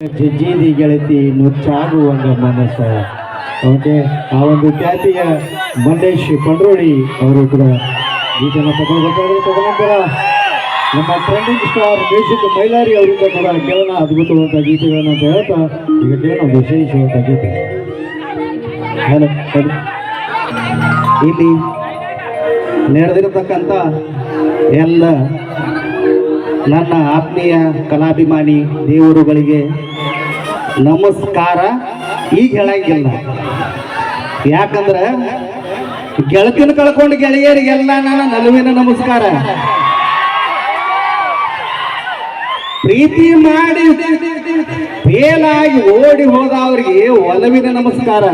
ಜಜ್ಜಿದಿ ಗೆಳತಿ ನುಚ್ಚಾಗುವಂಗ ಮನಸ್ಸ. ಓಕೆ ಆ ಒಂದು ಖ್ಯಾತಿಯ ಮಂಡೇಶ್ ಪಂಡ್ರೋಳಿ ಅವರು ಕೂಡ ಗೀತೆಯನ್ನು ತಗೊಳ್ಬೇಕಾದ್ರೆ ತದನಂತರ ನಮ್ಮ ಟ್ರೆಂಡಿಂಗ್ ಸ್ಟಾರ್ ಮ್ಯೂಸಿಕ್ ಮೈಲಾರಿ ಅವರಿಂದ ಕೂಡ ಕೇಳೋಣ. ಅದ್ಭುತವಾದ ಗೀತೆಗಳನ್ನು ಅಂತ ಹೇಳ್ತಾ ಕೇಳೋಣ ವಿಶೇಷವಾದ ಗೀತೆ. ಹಲೋ ಇಲ್ಲಿ ನಡೆದಿರತಕ್ಕಂಥ ಎಲ್ಲ ನನ್ನ ಆತ್ಮೀಯ ಕಲಾಭಿಮಾನಿ ದೇವರುಗಳಿಗೆ ನಮಸ್ಕಾರ ಈಗ ಹೇಳಂಗಿಲ್ಲ. ಯಾಕಂದ್ರೆ ಗೆಳತಿನ ಕಳ್ಕೊಂಡು ಗೆಳೆಯರಿಗೆಲ್ಲ ನನ್ನ ನಲುವಿನ ನಮಸ್ಕಾರ. ಪ್ರೀತಿ ಮಾಡಿ ಫೇಲ್ ಆಗಿ ಓಡಿ ಹೋದವ್ರಿಗೆ ಒಲವಿನ ನಮಸ್ಕಾರ.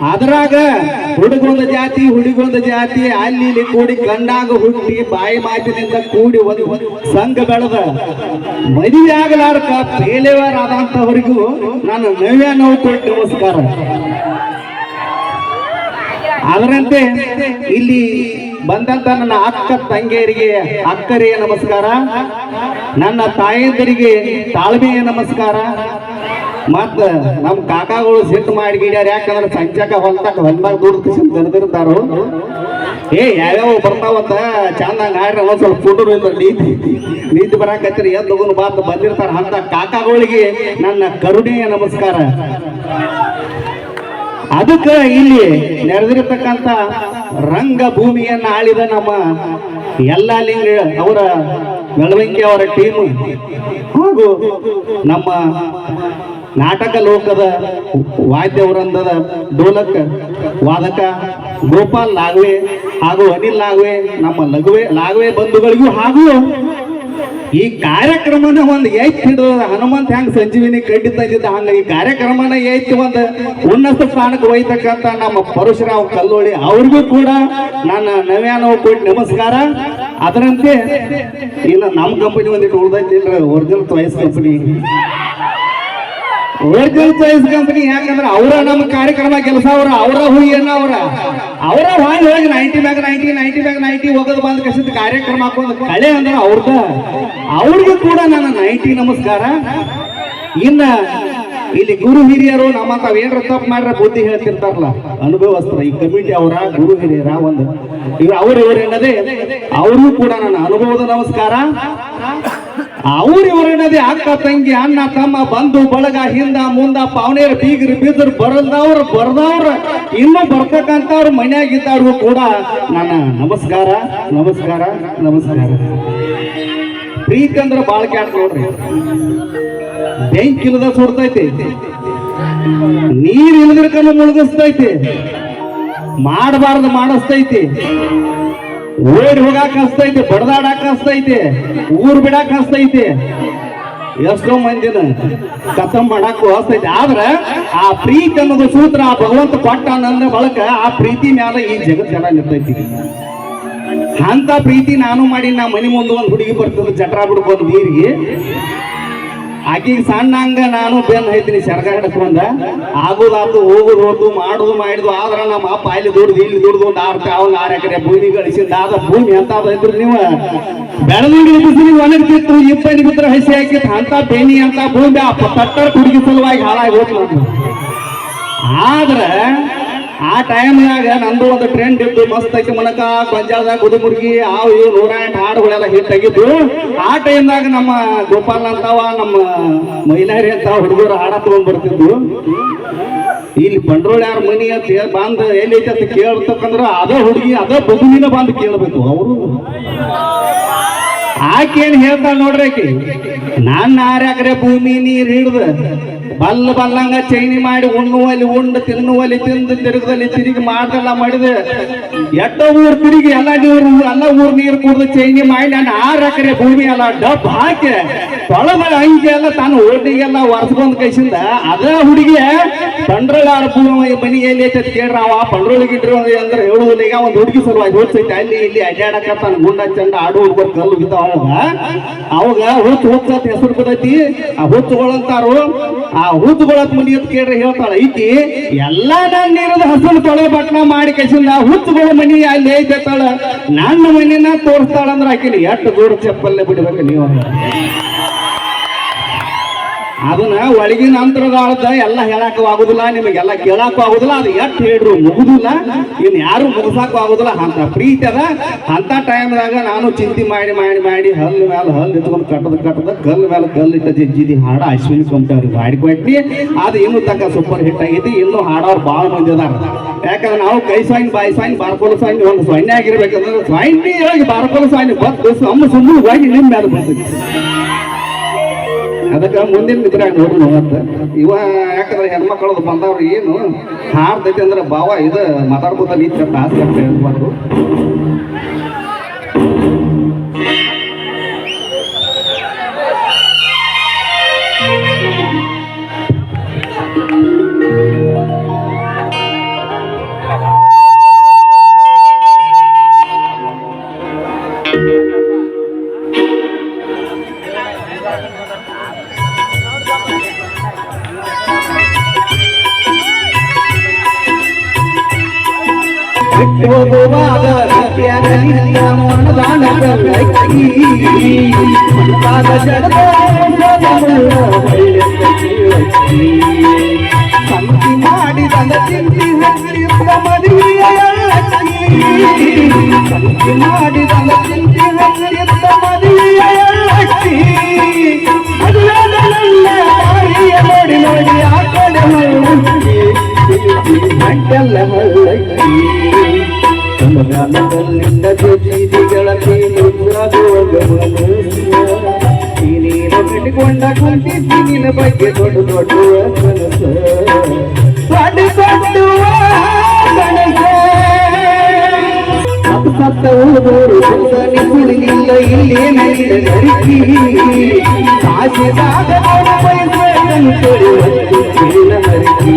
ಅದ್ರಾಗ ಹುಡುಗೊಂದ ಜಾತಿ ಹುಡುಗೊಂದ ಜಾತಿ ಅಲ್ಲಿ ಇಲ್ಲಿ ಕೂಡಿ ಗಂಡಾಗ ಹುಟ್ಟಿ ಬಾಯಿ ಮಾತಿನಿಂದ ಕೂಡಿ ಒಂದು ಸಂಘ ಬೆಳೆದ. ಮದುವೆ ಆಗಲಾರ್ಕ ಬೇಲೆವಾರ ಆದಂತವರಿಗೂ ನಾನು ನವ್ಯ ನೋವು ಕೊಟ್ಟು ನಮಸ್ಕಾರ. ಅದರಂತೆ ಇಲ್ಲಿ ಬಂದಂತ ನನ್ನ ಅಕ್ಕ ತಂಗಿಯರಿಗೆ ಅಕ್ಕರಿಗೆ ನಮಸ್ಕಾರ. ನನ್ನ ತಾಯಂದರಿಗೆ ತಾಳ್ಮೆಯ ನಮಸ್ಕಾರ. ಮತ್ತ ನಮ್ಮ ಕಾಕಾಗಳು ಸಿಟ್ಟು ಮಾಡಿ ಗಿಡ್ಯಾರ ಯಾಕಂದ್ರೆ ಸಂಚಾಕ ಹೊಲ್ದಾಗ ಹೊಲ್ದಾಗ ದುಡ್ಡು ದನದಿರ್ತಾರು ಏ, ಯಾವ್ಯಾವ ಬರ್ತಾವಂತ ಚಂದಂಗ ಆಡ್ರಿ ಒಂದ್ ಸ್ವಲ್ಪ ಫೋಟೋ ನೀತಿ ನೀತಿ ಬರಾಕತ್ರಿ ಎದ್ದು ಬಾತ್ ಬಂದಿರ್ತಾರ ಅಂತ ಕಾಕಾಗಳಿಗೆ ನನ್ನ ಕರುಣೆಯ ನಮಸ್ಕಾರ. ಅದಕ್ಕ ಇಲ್ಲಿ ನೆರೆದಿರತಕ್ಕಂತ ರಂಗಭೂಮಿಯನ್ನು ಆಳಿದ ನಮ್ಮ ಎಲ್ಲ ಲಿಂಗ ಅವರ ಮೆಳವಂಕಿ ಅವರ ಟೀಮು ಹಾಗೂ ನಮ್ಮ ನಾಟಕ ಲೋಕದ ವಾದ್ಯ ಡೋಲಕ್ ವಾದಕ ಗೋಪಾಲ್ ಲಾಗ್ವೆ ಹಾಗೂ ಅನಿಲ್ ಲಾಗ್ವೆ, ನಮ್ಮ ಲಘುವೆ ಲಾಗ್ವೆ ಬಂಧುಗಳಿಗೂ ಹಾಗೂ ಈ ಕಾರ್ಯಕ್ರಮನ ಒಂದು ಎತ್ತಿ ಹಿಡಿದ ಹನುಮಂತ ಹೆಂಗ್ ಸಂಜೀವಿನಿ ಕಡ್ಡಿ ತಂದಿದ್ದ ಹಂಗ ಈ ಕಾರ್ಯಕ್ರಮನ ಎತ್ತಿ ಒಂದು ಉನ್ನತ ಸ್ಥಾನಕ್ಕೆ ಒಯ್ತಕ್ಕಂತ ನಮ್ಮ ಪರಶುರಾವ್ ಕಲ್ಲೋಳಿ ಅವ್ರಿಗೂ ಕೂಡ ನನ್ನ ನವ್ಯಾನವ ಕೊಟ್ಟು ನಮಸ್ಕಾರ. ಅದರಂತೆ ಇಲ್ಲ ನಮ್ಮ ಕಂಪನಿ ಒಂದಿಟ್ಟು ಉಳ್ದೈತಿ original choice company original choice company ಯಾಕಂದ್ರೆ ಅವರ ನಮ್ಮ ಕಾರ್ಯಕ್ರಮ ಕೆಲಸ ಅವ್ರ ಅವರ ಹುಯ್ಯನ್ನ ಅವರ. ಅವರ ಹೋಗಿ ಹೋಗಿ ninety bag ninety ninety bag ninety ಹೋಗೋದು ಬಂದ ಕಸಿದ ಕಾರ್ಯಕ್ರಮ ಹಾಕೋದು ಕಳೆ ಅಂದ್ರೆ ಅವ್ರದ. ಅವ್ರಿಗೂ ಕೂಡ ನನ್ನ ನೈಂಟಿ ನಮಸ್ಕಾರ. ಇನ್ನ ಇಲ್ಲಿ ಗುರು ಹಿರಿಯರು ನಮ್ಮ ತಾವ್ ಏನ್ರ ತಪ್ಪು ಮಾಡ್ರ ಬುದ್ಧಿ ಹೇಳ್ತಿರ್ತಾರಲ್ಲ ಅನುಭವಸ್ತ್ರ ಈ ಕಮಿಟಿ ಅವರ, ಗುರು ಹಿರಿಯರ ಒಂದು. ಇವ್ರು ಅವ್ರ ಇವ್ರು ಏನದೇ? ಅವ್ರಿಗೂ ಕೂಡ ನನ್ನ ಅನುಭವದ ನಮಸ್ಕಾರ. ಅವ್ರ ಇವ್ರನ್ನದೇ ಅಕ್ಕ, ತಂಗಿ, ಅಣ್ಣ, ತಮ್ಮ, ಬಂಧು, ಬಳಗ, ಹಿಂದ, ಮುಂದ ಪಾವನೇರ್ ಬೀಗರ್, ಬೀದ್ರ ಬರದವ್ರ, ಬರ್ದವ್ರ, ಇನ್ನು ಬರ್ತಕ್ಕಂಥವ್ರ ಮನೆಯಾಗಿದ್ದಾರು ಕೂಡ ನನ್ನ ನಮಸ್ಕಾರ ನಮಸ್ಕಾರ ನಮಸ್ಕಾರ. ಪ್ರೀತಿ ಅಂದ್ರೆ ಬಾಳ ಕ್ಯಾಟ್ ನೋಡ್ರಿ. ಬೆಂಕಿಲ್ಲದ ಸುಡ್ತೈತಿ. ನೀರ್ ಇಲ್ದಿರ್ಕನ್ನು ಮುಳುಗಿಸ್ತೈತಿ. ಮಾಡಬಾರ್ದು ಮಾಡಿಸ್ತೈತಿ. ಓಡಿ ಹೋಗಾಕ ಹಸ್ತೈತಿ ಬಡದಾಡಾಕ ಹಸ್ತೈತಿ ಊರ್ ಬಿಡಾಕ ಹಸ್ತೈತಿ ಎಷ್ಟೋ ಮಂದಿನ ಕಥಂ ಮಾಡಾಕು ಹಸ್ತೈತಿ ಆದ್ರ ಆ ಪ್ರೀತಿ ಅನ್ನೋದು ಸೂತ್ರ, ಆ ಭಗವಂತ ಕೊಟ್ಟ ನನ್ನ ಬಳಕ ಆ ಪ್ರೀತಿ ಮ್ಯಾಲ ಈ ಜಗತ್ ಜನ ನಿಂತೈತಿ. ಅಂತ ಪ್ರೀತಿ ನಾನು ಮಾಡಿ ನಾ ಮನಿ ಮುಂದೆ ಒಂದು ಹುಡುಗಿ ಬರ್ತದ ಜಟ್ರಾ ಬಿಡ್ಬೋದು ನೀರಿಗೆ ಆಕಿಗೆ ಸಣ್ಣಂಗ ನಾನು ಬೆನ್ ಹೈತೀನಿ ಸರ್ಕಾರ ಹಿಡ್ಕೊಂಡ ಆಗುದಾತು ಹೋಗುದು ಹೋದು ಮಾಡುದು ಮಾಡಿದ್ವು ಆದ್ರ ನಮ್ಮ ಅಪ್ಪ ಅಲ್ಲಿ ದುಡ್ದು, ಇಲ್ಲಿ ದುಡ್ದು, ಒಂದು ಆರು ಅವ್ನ ಆರು ಎಕರೆ ಭೂಮಿ ಗಳಿಸಿದ ಆದ ಭೂಮಿ ಅಂತ ಇದ್ರು ನೀವು. ಬೆಳದಿಂಗಿ ಒಣಗಿತ್ತು ಒಣಗ್ತಿತ್ತು ಬಿದ್ರ ಹಸಿ ಹಾಕಿತ್ತು, ಅಂತ ಬೆನಿ ಅಂತ ಭೂಮಿ ಅಪ್ಪ ತಟ್ಟರ್ ಕುಡುಗಿ ಸಲುವಾಗಿ ಹಾಳಾಗಿ ಆದ್ರೆ ಆದ್ರ ಆ ಟೈಮ್ನಾಗ ನಂದು ಒಂದು ಟ್ರೆಂಡ್ ಇತ್ತು. ಮಸ್ತ್ ಐತಿ ಮನಕ ಗೊಂಜಾಳದಾಗ ಗುದುಮುರ್ಗಿ ಆವು ಇವು ಎಂಟು ಹಾಡುಗಳೆಲ್ಲ ಹಿಟ್ ಆಗಿದ್ದು. ಆ ಟೈಮ್ನಾಗ ನಮ್ಮ ಗೋಪಾಲ್ ಅಂತಾವ, ನಮ್ಮ ಮೈಲಾರಿ ಅಂತ ಹುಡುಗರು ಹಾಡ ತಗೊಂಡ್ ಬರ್ತಿದ್ರು ಇಲ್ಲಿ ಬಂಡ್ರೋಳ ಯಾರ ಮನಿ ಅಂತ ಹೇಳಿ ಬಂದ್ ಎಲ್ಲಿ ಐತೆ ಅಂತ ಕೇಳ್ತಕ್ಕಂದ್ರ ಅದ ಹುಡುಗಿ, ಅದ ಬದುವಿನ ಬಂದು ಕೇಳಬೇಕು. ಅವರು ಆಕೆ ಏನ್ ಹೇಳ್ತಾಳ ನೋಡ್ರಿ ಆಕಿ? ನನ್ನ ಆರ್ಯಾಕ್ರೆ ಭೂಮಿ ನೀರ್ ಹಿಡ್ದ ಬಲ್ಲ ಬಲ್ಲಂಗ ಚೈನಿ ಮಾಡಿ ಉಣ್ಣುವಲ್ಲಿ ಉಂಡು ತಿನ್ನುವಲ್ಲಿ ತಿಂದು ತಿರುಗದಲ್ಲಿ ತಿರುಗಿ ಮಾಡ್ದಲ್ಲ ಮಾಡಿದ. ಎಟ್ಟ ಊರ್ ತಿರುಗಿ ಎಲ್ಲ ನೀರು ಎಲ್ಲ ಊರ್ ನೀರು ಕುಡ್ದು ಚೈನಿ ಮಾಡಿ ನನ್ನ ಆರು ಭೂಮಿ ಅಲ್ಲ ಡಬ್ ಹಾಕಿ ತೊಳೆದ ಅಂಗಿ ಎಲ್ಲ ತಾನು ಓಟಿಗೆಲ್ಲ ಒರೆಸ್ಕೊಂಡ್ ಕೈಸಿಂದ ಅದ ಹುಡುಗಿ ಪಂಡ್ರಳ ಅನುಕೂಲ ಮನಿ ಎಲ್ಲಿ ಐತೆ ಕೇಳ್ರ, ಅವ ಇಟ್ರು ಅಂದ್ರೆ ಹೇಳುವುದಿಲ್ಲ ಈಗ ಒಂದು ಹುಡುಗಿ ಸಲುವಾಗಿ ಹೋಗ್ತೈತೆ. ಅಲ್ಲಿ ಇಲ್ಲಿ ಅಡ್ಡಾಡಕತ್ತಾನ ತಾನು ಗುಂಡ ಚಂಡ ಆಡು ಹುಡುಗರು ಕಲ್ಲು ಬಿದ್ದಾವ ಅವಾಗ. ಅವಾಗ ಹುಚ್ಚು ಹುಚ್ಚ ಹೆಸರು ಬಿದ್ದೈತಿ. ಆ ಹುಚ್ಚುಗಳಂತಾರು, ಆ ಹುಚ್ಚುಗಳತ್ ಮನಿ ಅಂತ ಕೇಳ್ರಿ ಹೇಳ್ತಾಳ. ಐತಿ, ಎಲ್ಲಾ ನನ್ನ ನೀರದ ಹಸಿರು ತೊಳೆ ಬಟ್ನ ಮಾಡಿ ಕಸಿಂದ ಹುಚ್ಚುಗಳ ಮನಿ ಅಲ್ಲಿ ಐತಾಳ ನನ್ನ ಮನಿನ ತೋರಿಸ್ತಾಳ ಅಂದ್ರೆ ಆಕಿನ ಎಷ್ಟು ದೂರ ಚಪ್ಪಲ್ಲೇ ಬಿಡ್ಬೇಕು ನೀವು. ಅದನ್ನ ಒಳಗಿನ ಅಂತರದಾಳದ ಎಲ್ಲ ಹೇಳಕ್ಕೂ ಆಗುದಿಲ್ಲ, ನಿಮಗೆಲ್ಲ ಕೇಳಕ್ಕೂ ಆಗುದಿಲ್ಲ, ಅದು ಎಷ್ಟು ಹೇಳ್ರು ಮುಗುದಿಲ್ಲ. ಇನ್ ಯಾರು ಮುಗಿಸಾಕು ಆಗುದಿಲ್ಲ, ಅಂತ ಪ್ರೀತಿ ಅದ. ಅಂತ ಟೈಮ್ದಾಗ ನಾನು ಚಿಂತೆ ಮಾಡಿ ಮಾಡಿ ಮಾಡಿ ಹಲ್ಲು ಮೇಲೆ ಹಲ್ಲು ಇಟ್ಕೊಂಡು ಕಟ್ಟದ ಕಟ್ಟದ ಕಲ್ ಮೇಲೆ ಕಲ್ಲು ಇಟ್ಟ ಜಜ್ಜಿದಿ ಹಾಡ ಅಶ್ವಿನಿ ಕೊಂಬ್ಟವ್ರಿಗೆ ಹಾಡಿ ಕೊಟ್ಟಿ. ಅದು ಇನ್ನೂ ತಕ್ಕ ಸೂಪರ್ ಹಿಟ್ ಆಗೈತಿ ಇನ್ನು ಹಾಡೋರು ಭಾಳ ಮಂದಿ ಅದಾರ. ಯಾಕಂದ್ರೆ ನಾವು ಕೈ ಸಾಯಿನ್, ಬಾಯಿ ಸಾಯಿನ್, ಬಾರ್ಕೋಲ ಸಾಯಿನ್, ಒಂದು ಸೊನ್ನೆ ಆಗಿರ್ಬೇಕಂದ್ರೆ ಸಾಯಿನ್ ಬಾರ್ಕೋಲ ಸಾಯಿನ್, ಬತ್ತು ಅಮ್ಮ ಸುಮ್ಮನೆ ಹೋಗಿ ನಿಮ್ಮ ಮೇಲೆ ಬರ್ತೈತಿ ಅದಕ್ಕೆ ಮುಂದಿನ ಮಿತ್ರ ನೋಡಿ ಮತ್ತೆ ಇವ ಯಾಕಂದ್ರೆ ಹೆಣ್ಮಕ್ಳದು ಬಂದವ್ರು ಏನು ಹಾಡ್ತೈತಿ ಅಂದ್ರೆ ಬಾವ ಇದು ಮಾತಾಡ್ಕೊತ ಅಂತ ಆಸೆ ಅಂತ ಹೇಳ್ಬಾರ್ದು ಭಗವಾದ ದಾನ ಪಾದ ಸಂತಿ ಮಾಡಿ ತಂದ ತಿಂಡಿ ಹರಿಯುವ ಮದುವೆಯ ಸಂತಿ ಮಾಡಿ ತಂದ ತಿಂಡಿ ಹರಿಯುವ ಮದುವೆಯ ಮಂಟಲ್ಲ ಹಳ್ಳಕ್ಕಿ ಸಮಗಾನದಲ್ಲಿಂದ ಜೊಜಿದಿಗಳ ತೇಲುತ್ತಾಗುವಾಗ ಈ ನೀನು ಕಟ್ಟಿಕೊಂಡ ಕುಂತಿದ್ದಿ ನಿನ್ನ ಬಗ್ಗೆ ದೊಡ್ಡ ದೊಡ್ಡ ಕನಸ ದೊಡ್ಡ ದೊಡ್ಡ ಕನಸ ಸತ್ತ ಸತ್ತ ಹೋದವರು ಸುಮ್ಮನೆ ಸುಳಿಲಿಲ್ಲ ಇಲ್ಲೇ ನೈಲ ನರಿಕಿ ಕಾಸಿದಾಗ ಬಯಸಂತೇಳಿ ಒಂದು ಚೀಲ ಹರಿಕಿ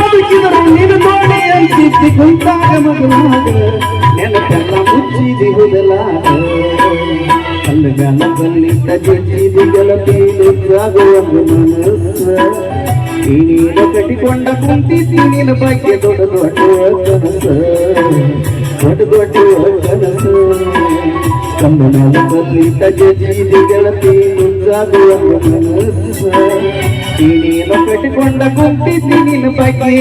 ಬದುಕಿದರು ನೀನು ನೋಡಿ ಅಂತಿದ್ದಿ ಕುಂತಾಗ ಮಗನಾಗ ನೆನಪೆಲ್ಲ ಮುಚ್ಚಿದಿ ಹುದಲಾಗ ಕಲ್ಲಗಾಲ ಬಲ್ಲಿದ್ದ ಜಜ್ಜಿದಿ ಗೆಳತಿಯಾಗುವ ಮನಸ್ಸ. ನೀನು ಕಟ್ಟಿಕೊಂಡ ಕುಂತಿದ್ದಿ ನಿನ್ನ ಬಗ್ಗೆ ದೊಡ್ಡ ದೊಡ್ಡ ದೊಡ್ಡ ದೊಡ್ಡ ಕನಸು ಜಜ್ಜಿದಿ ಗೆಳತಿ ಮುಂಜಾಗುವ ಮನಸ್ಸ ನೀನು ಕಟ್ಟಿಕೊಂಡ ಕುಂತಿದ್ದಿ ನಿನ್ನ ಬಗ್ಗೆ